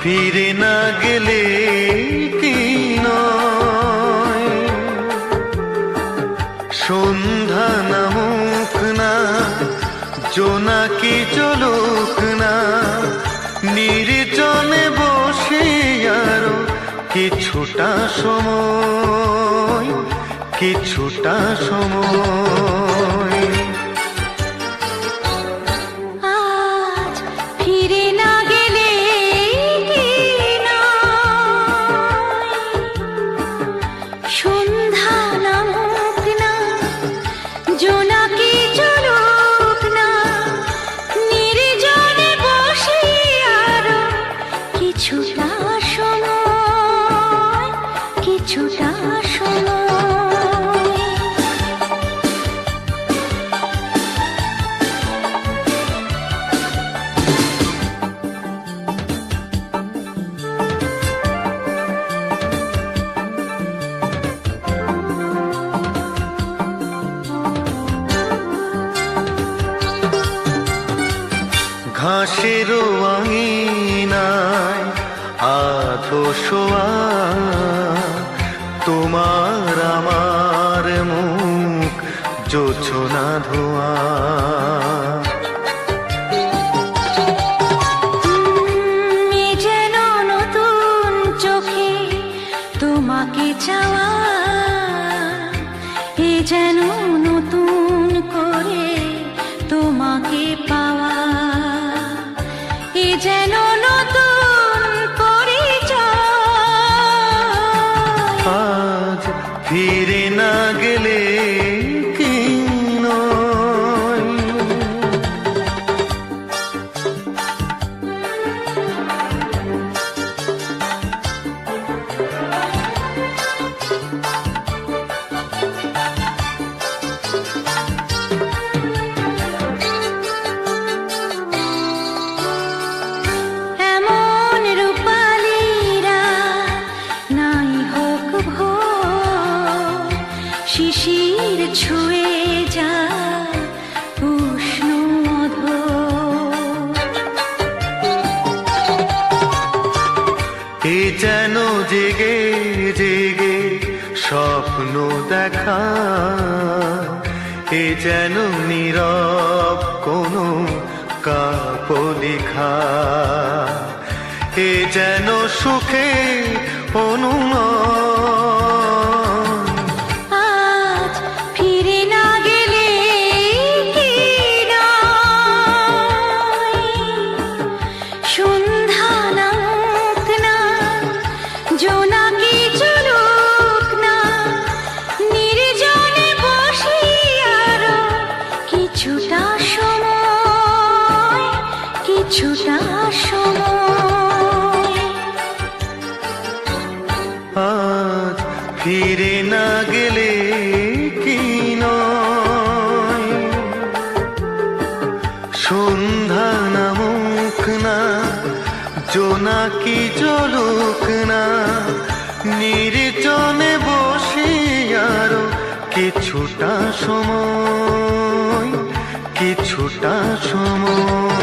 ফিরে না গেলে কি নয়? সন্ধ্যা নামুক না, জোনাকি চলুক না, নির্জনে বসে আরও কিছুটা সময় কিছুটা সময়। ঘাসেরও আঙিনায় আধো শোয়া তোমার আমার মুখ জোছনা ধোয়া। যেন নতুন পরিচয়। আজ ফিরে না গেলে এ যেন জেগে জেগে স্বপ্ন দেখা? এ যেন নীরব কোনো কাপলিখা এ যেন সুখে কিছুটা সময়। ফিরে না গেলে কি নয়? সন্ধ্যা নামুক না জোনাকি চলুক না? নির্জনে বসে আরও কিছুটা সময় কিছুটা সময়।